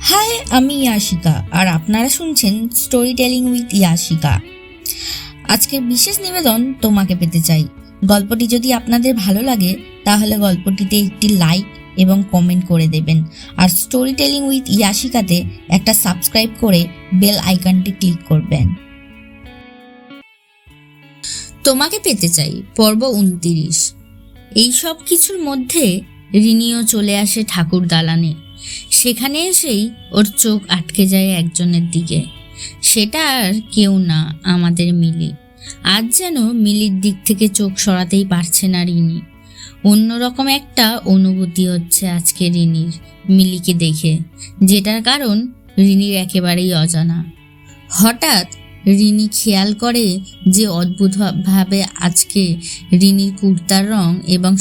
High, আমি Yashica, আর আপনারা শুনছেন স্টোরি টেলিং উইথ ইয়াশিকা। আজকের বিশেষ নিবেদন তোমাকে পেতে চাই। গল্পটি যদি আপনাদের ভালো লাগে, তাহলে গল্পটিতে একটি লাইক এবং কমেন্ট করে দেবেন। আর স্টোরি টেলিং উইথ ইয়াশিকাতে একটা সাবস্ক্রাইব করে বেল আইকনটি ক্লিক করবেন। তোমাকে পেতে চাই পর্ব উনতিরিশ। এই সব কিছুর মধ্যে রিনিও চলে আসে ঠাকুর দালানে। সেখানে এসেই ওর চোখ আটকে যায় একজনের দিকে। সেটা আর কেউ না, আমাদের মিলি। আজ যেন মিলির দিক থেকে চোখ সরাতেই পারছে না রিনি। অন্যরকম একটা অনুভূতি হচ্ছে আজকে রিনির, মিলিকে দেখে, যেটার কারণ রিনির একেবারেই অজানা। হঠাৎ রিনি খেয়াল করে যে অদ্ভুতভাবে আজকে রিনির কুর্তার রং এবং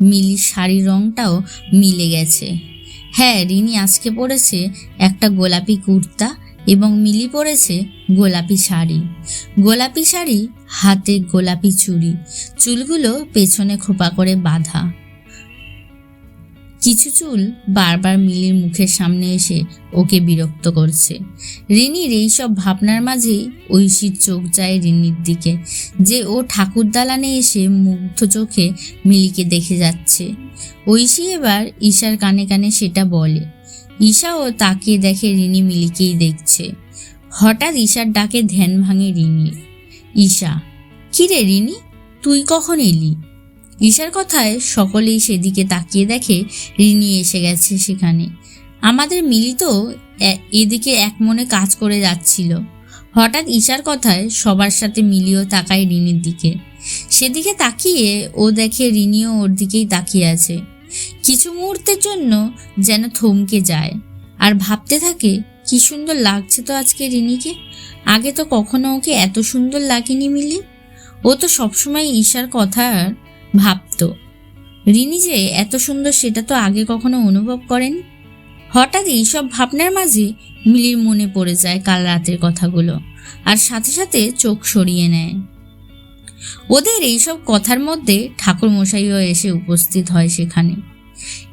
মিলির শাড়ির রংটাও মিলে গেছে। হ্যাঁ রিনি আজকে পরেছে একটা গোলাপি কুর্তা এবং মিলি পরেছে গোলাপি শাড়ি। গোলাপি শাড়ি, হাতে গোলাপি চুড়ি। চুলগুলো পেছনে খোপা করে বাঁধা। কিছু চুল বারবার মিলির মুখের সামনে এসে ওকে বিরক্ত করছে। রিনির এইসব ভাবনার মাঝেই ঐশীর চোখ যায় রিনির দিকে, যে ও ঠাকুর দালানে এসে মুগ্ধ চোখে মিলিকে দেখে যাচ্ছে। ঐশী এবার ঈশার কানে কানে সেটা বলে। ঈশাও তাকিয়ে দেখে রিনি মিলিকেই দেখছে। হঠাৎ ঈশার ডাকে ধ্যান ভাঙে রিনির। ঈশা, কিরে রিনি, তুই কখন এলি? ঈশার কথায় সকলেই সেদিকে তাকিয়ে দেখে রিনি এসে গেছে সেখানে। আমাদের মিলি তো এদিকে এক মনে কাজ করে যাচ্ছিল। হঠাৎ ঈশার কথায় সবার সাথে মিলিও তাকায় রিনির দিকে। সেদিকে তাকিয়ে ও দেখে রিনিও ওর দিকেই তাকিয়ে আছে। কিছু মুহূর্তের জন্য যেন থমকে যায়। আর ভাবতে থাকে, কি সুন্দর লাগছে তো আজকে রিনিকে। আগে তো কখনো ওকে এত সুন্দর লাগেনি মিলি। ও তো সবসময় ঈশার কথা ভাবতো। রিনি যে এত সুন্দর সেটা তো আগে কখনো অনুভব করেন। হঠাৎ এইসব ভাবনার মাঝে মিলির মনে পড়ে যায় কাল রাতের কথাগুলো আর সাথে সাথে চোখ সরিয়ে নেয়। ওদের এইসব কথার মধ্যে ঠাকুর মশাইও এসে উপস্থিত হয় সেখানে।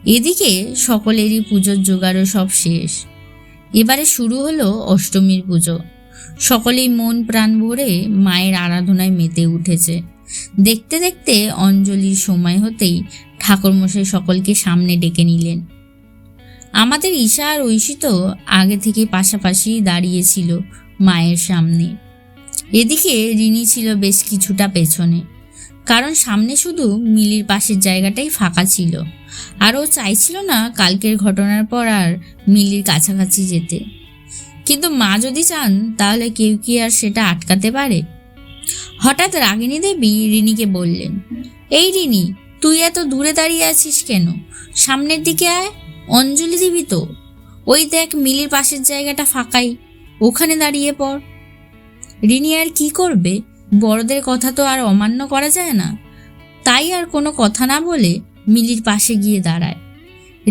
এদিকে সকলেরই পুজোর জোগাড়ও সব শেষ। এবারে শুরু হলো অষ্টমীর পুজো। সকলেই মন প্রাণ ভরে মায়ের আরাধনায় মেতে উঠেছে। দেখতে দেখতে অঞ্জলির সময় হতেই ঠাকুরমশাই সকলকে সামনে ডেকে নিলেন। আমাদের ঈশা আর ঐশী তো আগে থেকে পাশাপাশি দাঁড়িয়েছিল মায়ের সামনে। এদিকে রিনি ছিল বেশ কিছুটা পেছনে, কারণ সামনে শুধু মিলির পাশের জায়গাটাই ফাঁকা ছিল। আর ও চাইছিল না কালকের ঘটনার পর আর মিলির কাছাকাছি যেতে। কিন্তু মা যদি চান, তাহলে কেউ কি আর সেটা আটকাতে পারে? হঠাৎ রাগিনী দেবী রিনিকে বললেন, এই রিনি তুই এত দূরে দাঁড়িয়ে আছিস কেন? সামনের দিকে আয়, অঞ্জলি দিবি তো। ওই দেখ মিলির পাশের জায়গাটা ফাঁকাই, ওখানে দাঁড়িয়ে পড়। রিনি আর কি করবে? বড়দের কথা তো আর অমান্য করা যায় না। তাই আর কোনো কথা না বলে মিলির পাশে গিয়ে দাঁড়ায়।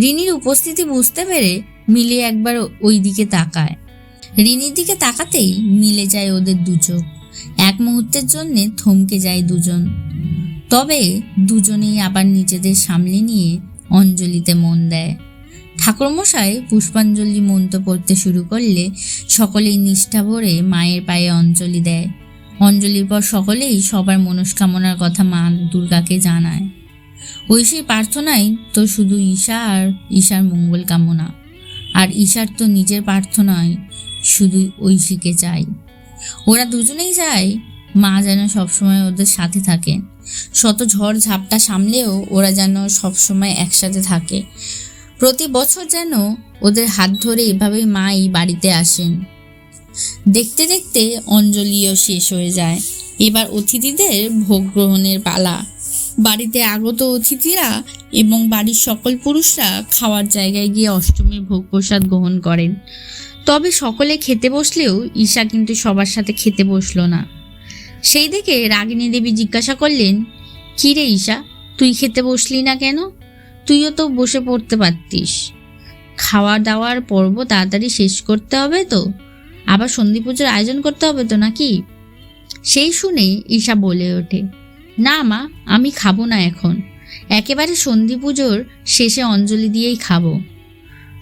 রিনির উপস্থিতি বুঝতে পেরে মিলি একবার ওই দিকে তাকায়। রিনির দিকে তাকাতেই মিলে যায় ওদের দু চোখ এক মুহূর্তের জন্যে থমকে যায় দুজন। তবে দুজনেই আবার নিজেদের সামলে নিয়ে অঞ্জলিতে মন দেয়। ঠাকুরমশাই পুষ্পাঞ্জলি মন্ত্র পড়তে শুরু করলে সকলেই নিষ্ঠা ভরে মায়ের পায়ে অঞ্জলি দেয়। অঞ্জলির পর সকলেই সবার মনস্কামনার কথা মা দুর্গাকে জানায়। ঐশীর প্রার্থনায় তো শুধু ঈশা আর ঈশার মঙ্গল কামনা। আর ঈশার তো নিজের প্রার্থনায় শুধু ঐশীকে চাই। ওরা দুজনেই যায়। মা যেন সবসময় ওদের সাথে থাকে। শত ঝড় ঝাপটা সামলেও ওরা যেন সবসময় একসাথে থাকে। প্রতি বছর যেন ওদের হাত ধরে এভাবেই মা এই বাড়িতে আসেন। দেখতে দেখতে অঞ্জলিও শেষ হয়ে যায়। এবার অতিথিদের ভোগ গ্রহণের পালা। বাড়িতে আগত অতিথিরা এবং বাড়ির সকল পুরুষরা খাওয়ার জায়গায় গিয়ে অষ্টমীর ভোগ প্রসাদ গ্রহণ করেন। তবে সকলে খেতে বসলেও ঈশা কিন্তু সবার সাথে খেতে বসল না। সেই দেখে রাগিনী দেবী জিজ্ঞাসা করলেন, কী রে ঈশা, তুই খেতে বসলি না কেন? তুইও তো বসে পড়তে পারতিস। খাওয়া দাওয়ার পর্ব তাড়াতাড়ি শেষ করতে হবে তো? আবার সন্ধি পুজোর আয়োজন করতে হবে তো নাকি? সেই শুনে ঈশা বলে ওঠে না মা, আমি খাব না এখন। একেবারে সন্ধি পুজোর শেষে অঞ্জলি দিয়েই খাব।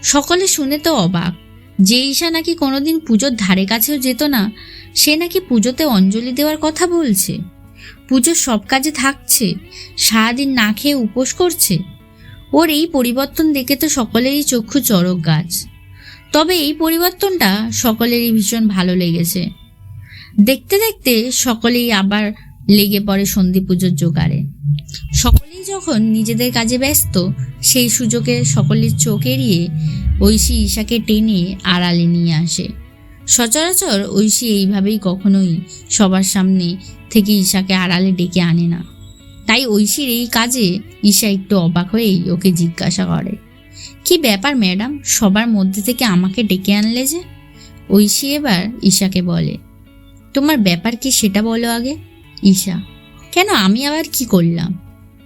সকলে শুনে তো অবাক, যে ঈশা নাকি কোনোদিন পুজোর ধারে কাছেও যেত না, সে নাকি পুজোতে অঞ্জলি দেওয়ার কথা বলছে। পুজোর সব কাজে থাকছে, সারাদিন না খেয়ে উপোস করছে। ওর এই পরিবর্তন দেখে তো সকলেরই চক্ষু চড়ক গাছ। তবে এই পরিবর্তনটা সকলেরই ভীষণ ভালো লেগেছে। দেখতে দেখতে সকলেই আবার লেগে পড়ে সন্ধি পুজোর জোগাড়ে। সকলেই যখন নিজেদের কাজে ব্যস্ত, সেই সুযোগে সকলের চোখ এড়িয়ে ঐশী ঈশাকে টেনে আড়ালে নিয়ে আসে। সচরাচর ঐশী এইভাবেই কখনোই সবার সামনে থেকে ঈশাকে আড়ালে ডেকে আনে না। তাই ঐশীর এই কাজে ঈশা একটু অবাক হয়েই ওকে জিজ্ঞাসা করে, কি ব্যাপার ম্যাডাম, সবার মধ্যে থেকে আমাকে ডেকে আনলে যে? ঐশী এবার ঈশাকে বলে, তোমার ব্যাপার কি সেটা বলো আগে। ঈশা, কেন? আমি আবার কি করলাম?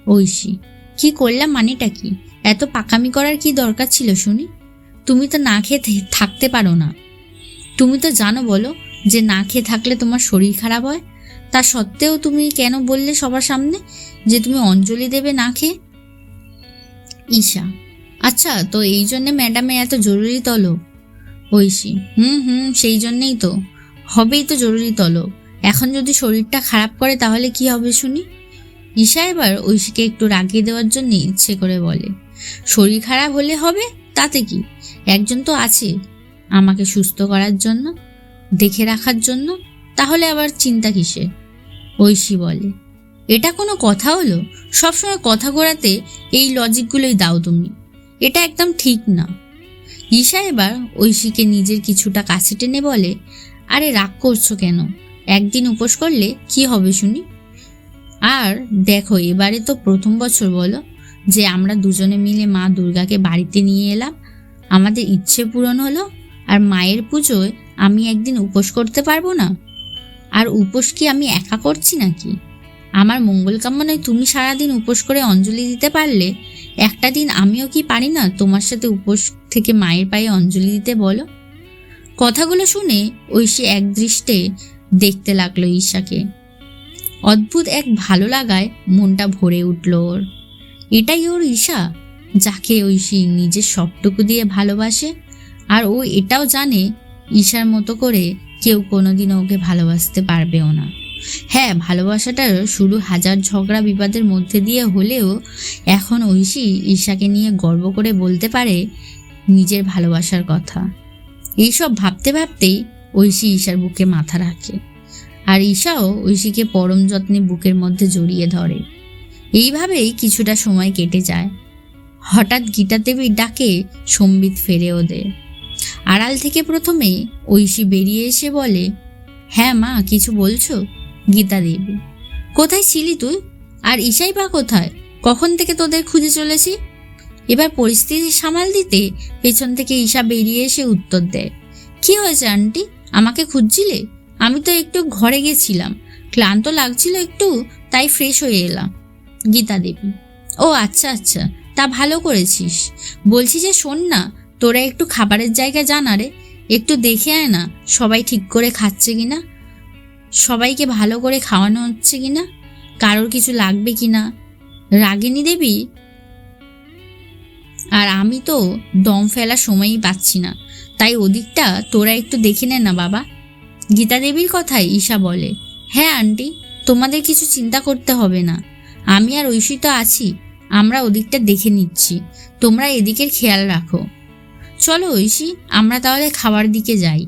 ঐশী, কি করলাম মানেটা কি? এত পাকামি করার কি দরকার ছিল শুনি? তুমি তো না খেয়ে থাকতে পারো না। তুমি তো জানো বলো যে না খেয়ে থাকলে তোমার শরীর খারাপ হয়। তা সত্ত্বেও তুমি কেন বললে সবার সামনে যে তুমি অঞ্জলি দেবে না খেয়ে? ঈশা আচ্ছা তো এই জন্যে ম্যাডামে এত জরুরি তলব ঐশী, হুম হুম, সেই জন্যেই তো। হবেই তো জরুরি তলব এখন যদি শরীরটা খারাপ করে, তাহলে কি হবে শুনি? ঈশা এবার ঐশীকে একটু রাগিয়ে দেওয়ার জন্য ইচ্ছে করে বলে, শরীর খারাপ হলে হবে? তাতে কি? একজন তো আছে আমাকে সুস্থ করার জন্য, দেখে রাখার জন্য। তাহলে আবার চিন্তা কিসে ঐশী বলে, এটা কোনো কথা হলো? সবসময় কথা ঘোরাতে এই লজিকগুলোই দাও তুমি। এটা একদম ঠিক না। ঈশা এবার ঐশীকে নিজের কিছুটা কাছে টেনে বলে, আরে রাগ করছ কেন? একদিন উপোস করলে কি হবে শুনি? আর দেখো, এবারে তো প্রথম বছর বলো যে আমরা দুজনে মিলে মা দুর্গাকে বাড়িতে নিয়ে এলাম। আমাদের ইচ্ছে পূরণ হলো আর মায়ের পুজোয় আমি একদিন উপোস করতে পারব না। আর উপোস কি আমি একা করছি নাকি? আমার মঙ্গল কামনায় তুমি সারাদিন উপোস করে অঞ্জলি দিতে পারলে, একটা দিন আমিও কি পারি না তোমার সাথে উপোস থেকে মায়ের পায়ে অঞ্জলি দিতে বলো? কথাগুলো শুনে ঐশী একদৃষ্টে দেখতে লাগল ঈশাকে অদ্ভুত এক ভালো লাগায় মনটা ভরে উঠল ওর। এটাই ওর ঈশা যাকে ঐশী নিজের সবটুকু দিয়ে ভালোবাসে, আর ও এটাও জানে ঈশার মতো করে কেউ কোনোদিনও ওকে ভালোবাসতে পারবেও না। হ্যাঁ ভালোবাসাটা শুরু হাজার ঝগড়া বিবাদের মধ্যে দিয়ে হলেও এখন ঐশী ঈশাকে নিয়ে গর্ব করে বলতে পারে নিজের ভালোবাসার কথা। এইসব ভাবতে ভাবতেই ঐশী ঈশার বুকে মাথা রাখে। আর ঈশাও ঐশীকে পরম যত্নে বুকের মধ্যে জড়িয়ে ধরে। এইভাবেই কিছুটা সময় কেটে যায়। হঠাৎ গীতা দেবীর ডাকে সম্বিত ফেরে ওদের। আড়াল থেকে প্রথমে ঐশী বেরিয়ে এসে বলে হ্যাঁ মা, কিছু বলছো? গীতা দেবী, কোথায় ছিলি তুই? আর ঈশাই বা কোথায়? কখন থেকে তোদের খুঁজে চলেছি? এবার পরিস্থিতি সামাল দিতে পেছন থেকে ঈশা বেরিয়ে এসে উত্তর দেয়, কি হয়েছে, আন্টি? আমাকে খুঁজছিলে? আমি তো একটু ঘরে গেছিলাম। ক্লান্ত লাগছিল একটু, তাই ফ্রেশ হয়ে এলাম। গীতা দেবী, ও আচ্ছা আচ্ছা তা ভালো করেছিস। বলছি যে শোন না, তোরা একটু খাবারের জায়গা জানা রে একটু দেখে আয় না, সবাই ঠিক করে খাচ্ছে কি না সবাইকে ভালো করে খাওয়ানো হচ্ছে কি না কারোর কিছু লাগবে কি না রাগিনী দেবী? আর আমি তো দম ফেলার সময়ই পাচ্ছি না। তাই ওদিকটা তোরা একটু দেখে নে না বাবা। গীতা দেবীর কথাই ঈশা বলে হ্যাঁ আন্টি, তোমাদের কিছু চিন্তা করতে হবে না। আমি আর ঐশী তো আছি, আমরা ওদিকটা দেখে নিচ্ছি। তোমরা এদিকের খেয়াল রাখো। চলো ঐশী, আমরা তাহলে খাওয়ার দিকে যাই।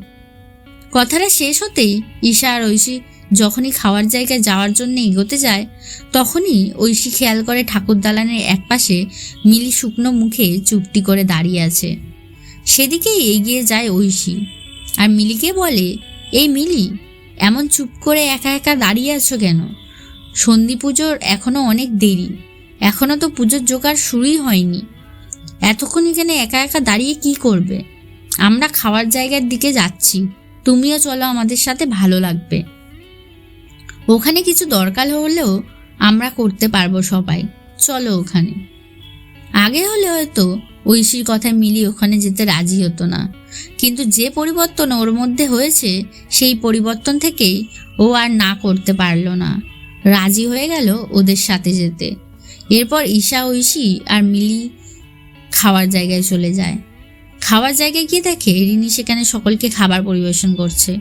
কথাটা শেষ হতেই ঈশা আর ঐশী যখনই খাওয়ার জায়গায় যাওয়ার জন্য এগোতে যায়, তখনই ঐশী খেয়াল করে ঠাকুর দালানের একপাশে মিলি শুকনো মুখে চুপটি করে দাঁড়িয়ে আছে। সেদিকেই এগিয়ে যায় ঐশী। আর মিলিকে বলে, এই মিলি, এমন চুপ করে একা একা দাঁড়িয়ে আছো কেন? সন্ধি পুজোর এখনও অনেক দেরি। এখনও তো পুজোর জোগাড় শুরুই হয়নি। এতক্ষণ এখানে একা একা দাঁড়িয়ে কি করবে? আমরা খাওয়ার জায়গার দিকে যাচ্ছি। তুমিও চলো আমাদের সাথে ভালো লাগবে। ওখানে কিছু দরকার হলেও আমরা করতে পারব সবাই। চলো ওখানে। আগে হলে হয়তো ঐশীর কথায় মিলি ওখানে যেতে রাজি হতো না। কিন্তু যে পরিবর্তন ওর মধ্যে হয়েছে, সেই পরিবর্তন থেকেই ও আর না করতে পারল না। রাজি হয়ে গেল ওদের সাথে যেতে। এরপর ঈশা, ঐশী আর মিলি খাওয়ার জায়গায় চলে যায়। খাওয়ার জায়গায় গিয়ে দেখে রিনি সেখানে সকলকে খাবার পরিবেশন করছে।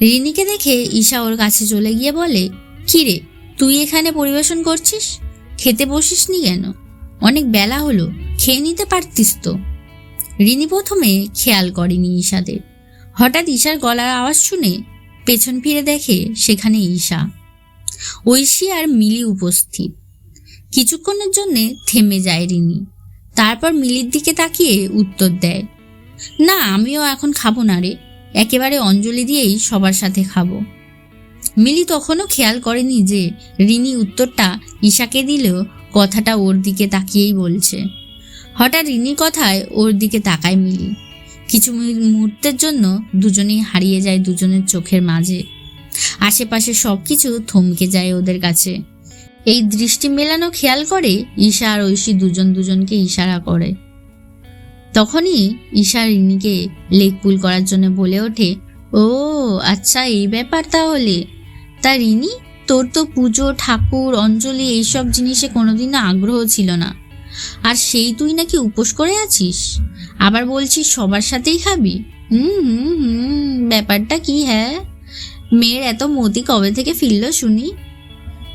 রিনিকে দেখে ঈশা ওর কাছে চলে গিয়ে বলে কি রে তুই এখানে পরিবেশন করছিস? খেতে বসিস নি কেন? অনেক বেলা হলো, খেয়ে নিতে পারতিস তো। রিনি প্রথমে খেয়াল করেনি ঈশাদের। হঠাৎ ঈশার গলার আওয়াজ শুনে পেছন ফিরে দেখে সেখানে ঈশা। ঐশী আর মিলি উপস্থিত। কিছুক্ষণের জন্যে থেমে যায় রিনি। তারপর মিলির দিকে তাকিয়ে উত্তর দেয়, না, আমিও এখন খাব না রে। একেবারে অঞ্জলি দিয়েই সবার সাথে খাব। মিলি তখনও খেয়াল করেনি যে রিনি উত্তরটা ঈশাকে দিলেও কথাটা ওর দিকে তাকিয়েই বলছে। হঠাৎ রিনির কথায় ওর দিকে তাকায় মিলি। কিছু মুহূর্তের জন্য দুজনেই হারিয়ে যায় দুজনের চোখের মাঝে। আশেপাশে সব কিছু থমকে যায় ওদের কাছে। এই দৃষ্টি মেলানো খেয়াল করে ঈশা আর ঐশী দুজন দুজনকে ইশারা করে। তখনই ঈশা রিনিকে লেগ পুল করার জন্য বলে ওঠে, ও আচ্ছা এই ব্যাপার তাহলে। তা রিনি তোর তো পুজো, ঠাকুর, অঞ্জলি এইসব জিনিসে কোনোদিন আগ্রহ ছিল না। আর সেই তুই নাকি উপোস করে আছিস? আবার বলছিস সবার সাথেই খাবি? হুম হুম ব্যাপারটা কি হ্যাঁ? মেয়ের এত মতি কবে থেকে ফিরল শুনি?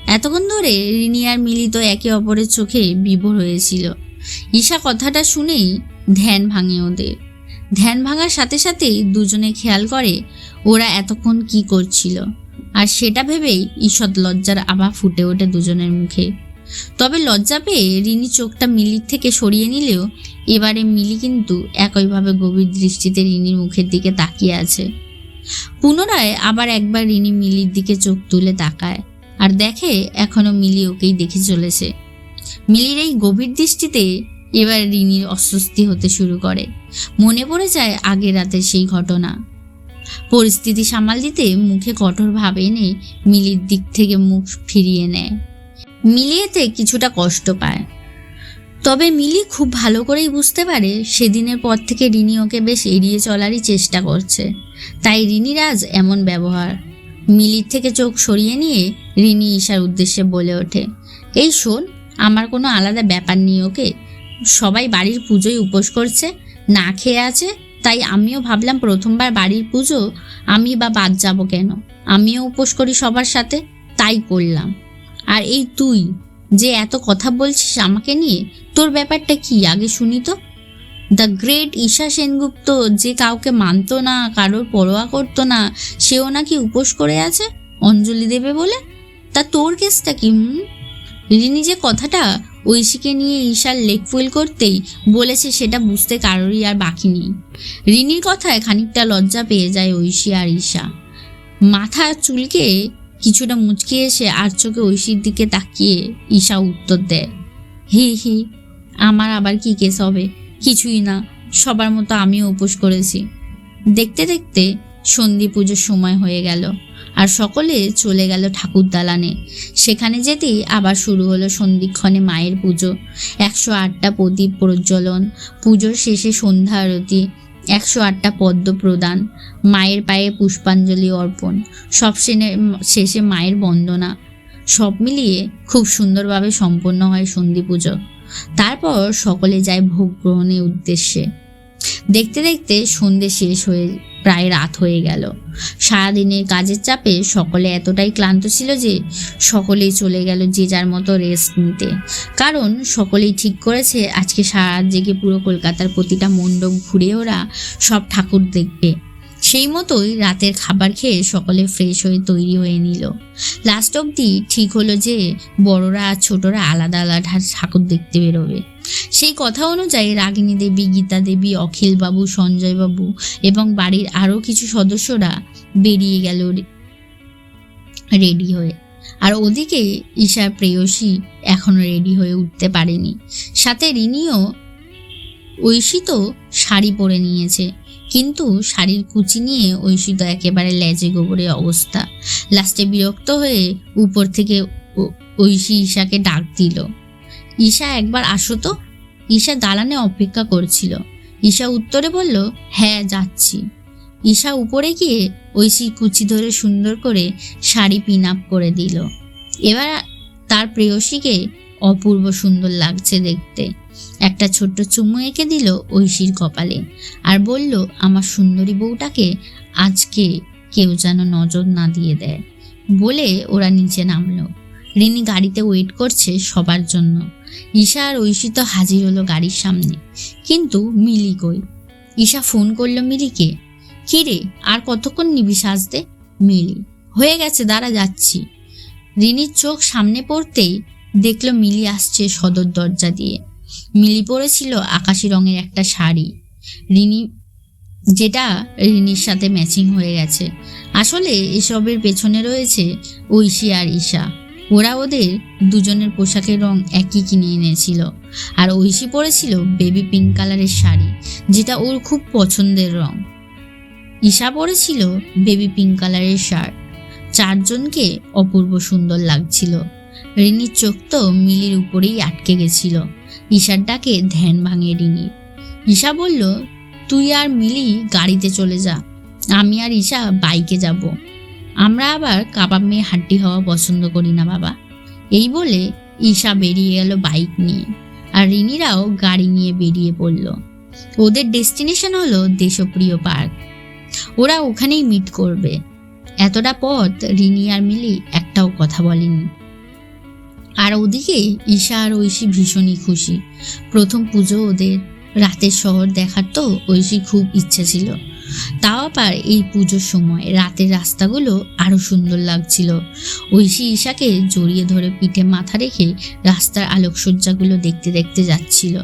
এতক্ষণ ধরে রিনি আর মিলিত একে অপরের চোখে বিভোর হয়েছিল। ঈশা কথাটা শুনেই ধ্যান ভাঙে ওদের। ধ্যান ভাঙার সাথে সাথেই দুজনে খেয়াল করে ওরা এতক্ষণ কি করছিল। আর সেটা ভেবেই ঈষৎ লজ্জার আভা ফুটে ওঠে দুজনের মুখে। তবে লজ্জা পেয়ে রিনি চোখটা মিলির থেকে সরিয়ে নিলেও এবারে মিলি কিন্তু একইভাবে গভীর দৃষ্টিতে রিনির মুখের দিকে তাকিয়ে আছে। পুনরায় আবার একবার রিনি মিলির দিকে চোখ তুলে তাকায় আর দেখে এখনও মিলি ওকেই দেখে চলেছে। মিলির এই গভীর দৃষ্টিতে এবার রিনির অস্বস্তি হতে শুরু করে। মনে পড়ে যায় আগের রাতের সেই ঘটনা। পরিস্থিতি সামাল দিতে মুখে কঠোর ভাব এনে মিলির দিক থেকে মুখ ফিরিয়ে নেয়। মিলি এতে কিছুটা কষ্ট পায়। তবে মিলি খুব ভালো করেই বুঝতে পারে সেদিনের পর থেকে রিনি ওকে বেশ এড়িয়ে চলারই চেষ্টা করছে। তাই রিনির আজ এমন ব্যবহার। মিলির থেকে চোখ সরিয়ে নিয়ে রিনি ঈশার উদ্দেশ্যে বলে ওঠে, এই শোন, আমার কোনো আলাদা ব্যাপার নেই ওকে। সবাই বাড়ির পুজোয় উপোস করছে, না খেয়ে আছে তাই আমিও ভাবলাম প্রথমবার বাড়ির পুজো, আমি বা বাদ যাব কেন? আমিও উপোস করি সবার সাথে, তাই করলাম। আর এই তুই, যে এত কথা বলছিস আমাকে নিয়ে, তোর ব্যাপারটা কি, আগে শুনি তো? দ্য গ্রেট ঈশা সেনগুপ্ত যে কাউকে মানতো না, কারোর পরোয়া করতো না, সেও নাকি উপোস করে আছে? অঞ্জলি দেবে বলে? তা তোর কেসটা কি রিনি যে কথাটা ঐশীকে নিয়ে ঈশার লেগ ফুল করতেই বলেছে সেটা বুঝতে কারোরই আর বাকি নেই। রিনির কথায় খানিকটা লজ্জা পেয়ে যায় ঐশী আর ঈশা। মাথা চুলকে কিছুটা মুচকে এসে আর চোখে ঐশীর দিকে তাকিয়ে ঈশা উত্তর দেয়, হি হি, আমার আবার কি কেস হবে? কিছুই না, সবার মতো আমিও উপোস করেছি। দেখতে দেখতে সন্ধি পুজোর সময় হয়ে গেল। আর সকলে চলে গেল ঠাকুর দালানে। সেখানে যেতেই আবার শুরু হলো সন্ধিক্ষণে মায়ের পুজো। একশো আটটা প্রদীপ প্রজ্বলন, পুজোর শেষে সন্ধ্যা আরতি, একশো আটটা পদ্ম প্রদান, মায়ের পায়ে পুষ্পাঞ্জলি অর্পণ, সব শেষে মায়ের বন্দনা। সব মিলিয়ে খুব সুন্দরভাবে সম্পন্ন হয় সন্ধি পুজো। তারপর সকলে যায় ভোগ গ্রহণের উদ্দেশ্যে। দেখতে দেখতে সন্ধে শেষ হয়ে প্রায় রাত হয়ে গেল। সারাদিনের কাজের চাপে সকলে এতটাই ক্লান্ত ছিল যে সকলেই চলে গেল যে যার মতো রেস্ট নিতে। কারণ সকলেই ঠিক করেছে আজকে সারা জেগে পুরো কলকাতার প্রতিটা মণ্ডপ ঘুরে ওরা সব ঠাকুর দেখবে। সেই মতোই রাতের খাবার খেয়ে সকলে ফ্রেশ হয়ে তৈরি হয়ে নিল। লাস্ট অবধি ঠিক হলো যে বড়রা আর ছোটরা আলাদা আলাদা ঠাকুর দেখতে বেরোবে। সেই কথা অনুযায়ী রাগিনী দেবী, গীতা দেবী অখিল বাবু সঞ্জয় বাবু এবং বাড়ির আরও কিছু সদস্যরা বেরিয়ে গেল রেডি হয়ে। আর ওদিকে ঈশার প্রেয়সী এখনও রেডি হয়ে উঠতে পারেনি। সাথে রিনিও ঐশী তো শাড়ি পরে নিয়েছে। কিন্তু শাড়ির কুচি নিয়ে ঐশী তো একেবারে লেজে গোবরে অবস্থা। লাস্টে বিরক্ত হয়ে উপর থেকে ঐশী ঈশাকে ডাক দিল। ঈশা একবার আসো তো। ঈশা দালানে অপেক্ষা করছিল। ঈশা উত্তরে বলল হ্যাঁ যাচ্ছি। ঈশা উপরে গিয়ে ঐশী কুচি ধরে সুন্দর করে শাড়ি পিন আপ করে দিল। এবার তার প্রেয়সীকে অপূর্ব সুন্দর লাগছে দেখতে। একটা ছোট্ট চুমু এঁকে দিল ঐশীর কপালে আর বলল, আমার সুন্দরী বউটাকে আজকে কেউ যেন নজর না দিয়ে দেয়। বলে ওরা নিচে নামলো। রিনি গাড়িতে ওয়েট করছে সবার জন্য। ঈশা আর ঐশী তো হাজির হলো গাড়ির সামনে। কিন্তু মিলি কই? ঈশা ফোন করল মিলিকে। কিরে আর কতক্ষণ নিবি সাজতে? মিলি, হয়ে গেছে, দাঁড়া যাচ্ছি। রিনির চোখ সামনে পড়তেই দেখল মিলি আসছে সদর দরজা দিয়ে। মিলি পরেছিল আকাশি রঙের একটা শাড়ি। রিনি, যেটা রিনির সাথে ম্যাচিং হয়ে গেছে। আসলে এসবের পেছনে রয়েছে ঐশী আর ঈশা। ওরা ওদের দুজনের পোশাকের রং একই কিনে এনেছিল। আর ঐশী পরেছিল বেবি পিঙ্ক কালারের শাড়ি, যেটা ওর খুব পছন্দের রং। ঈশা পরেছিল বেবি পিঙ্ক কালারের শার্ট চারজনকে অপূর্ব সুন্দর লাগছিল। রিনির চোখ তো মিলির উপরেই আটকে গেছিল। ঈশার ডাকে ধ্যান ভাঙে রিনির। ঈশা বলল, তুই আর মিলি গাড়িতে চলে যা। আমি আর ঈশা বাইকে যাব। আমরা আবার কাবাব মেয়ে হাড্ডি হওয়া পছন্দ করি না, বাবা। এই বলে ঈশা বেরিয়ে গেল বাইক নিয়ে আর রিনিরাও গাড়ি নিয়ে বেরিয়ে পড়ল। ওদের ডেস্টিনেশন হলো দেশপ্রিয় পার্ক। ওরা ওখানেই মিট করবে। এতটা পথ রিনি আর মিলি একটাও কথা বলেনি। আর ওদিকে ঈশা আর ঐশী ভীষণই খুশি। প্রথম পুজো ওদের, রাতের শহর দেখার তো ঐশী খুব ইচ্ছা ছিল। তাও আবার এই পুজোর সময় রাতের রাস্তাগুলো আরও সুন্দর লাগছিল। ঐশী ঈশাকে জড়িয়ে ধরে পিঠে মাথা রেখে রাস্তার আলোকসজ্জাগুলো দেখতে দেখতে যাচ্ছিল।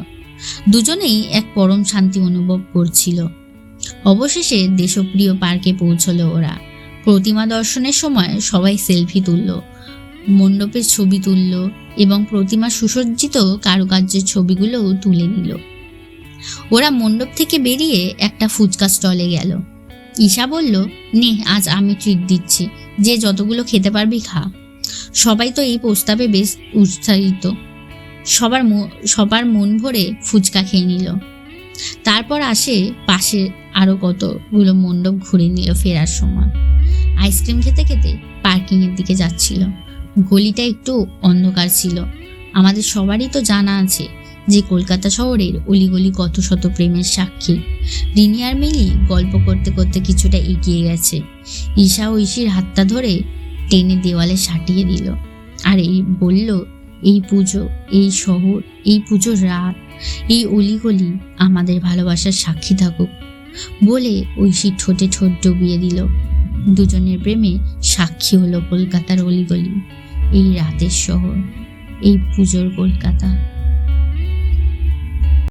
দুজনেই এক পরম শান্তি অনুভব করছিল। অবশেষে দেশপ্রিয় পার্কে পৌঁছলো ওরা। প্রতিমা দর্শনের সময় সবাই সেলফি তুলল। মণ্ডপের ছবি তুলল এবং প্রতিমা সুসজ্জিত কারুকার্যের ছবিগুলোও তুলে নিল। ওরা মণ্ডপ থেকে বেরিয়ে একটা ফুচকা স্টলে গেল। ঈশা বলল, নে, আজ আমি ট্রিট দিচ্ছি। যে যতগুলো খেতে পারবি খা। সবাই তো এই প্রস্তাবে বেশ উৎসাহিত। সবার সবার মন ভরে ফুচকা খেয়ে নিল। তারপর আসে পাশে আরও কতগুলো মণ্ডপ ঘুরে নিল ফেরার সময়। আইসক্রিম খেতে খেতে পার্কিংয়ের দিকে যাচ্ছিল। গলিটা একটু অন্ধকার ছিল। আমাদের সবারই তো জানা আছে যে কলকাতা শহরের অলিগলি কত শত প্রেমের সাক্ষী। রিনি আর মিলি গল্প করতে করতে কিছুটা এগিয়ে গেছে। ঈশা ঐশীর হাতটা ধরে টেনে দেওয়ালে সাটিয়ে দিল। আর, এই বলল, এই পুজো, এই শহর, এই পুজোর রাত, এই অলিগলি আমাদের ভালোবাসার সাক্ষী থাকুক। বলে ঐশী ঠোঁটে ঠোঁট ডুবিয়ে দিল। দুজনের প্রেমে সাক্ষী হলো কলকাতার অলিগলি এই রাতের শহর এই পুজোর কলকাতা।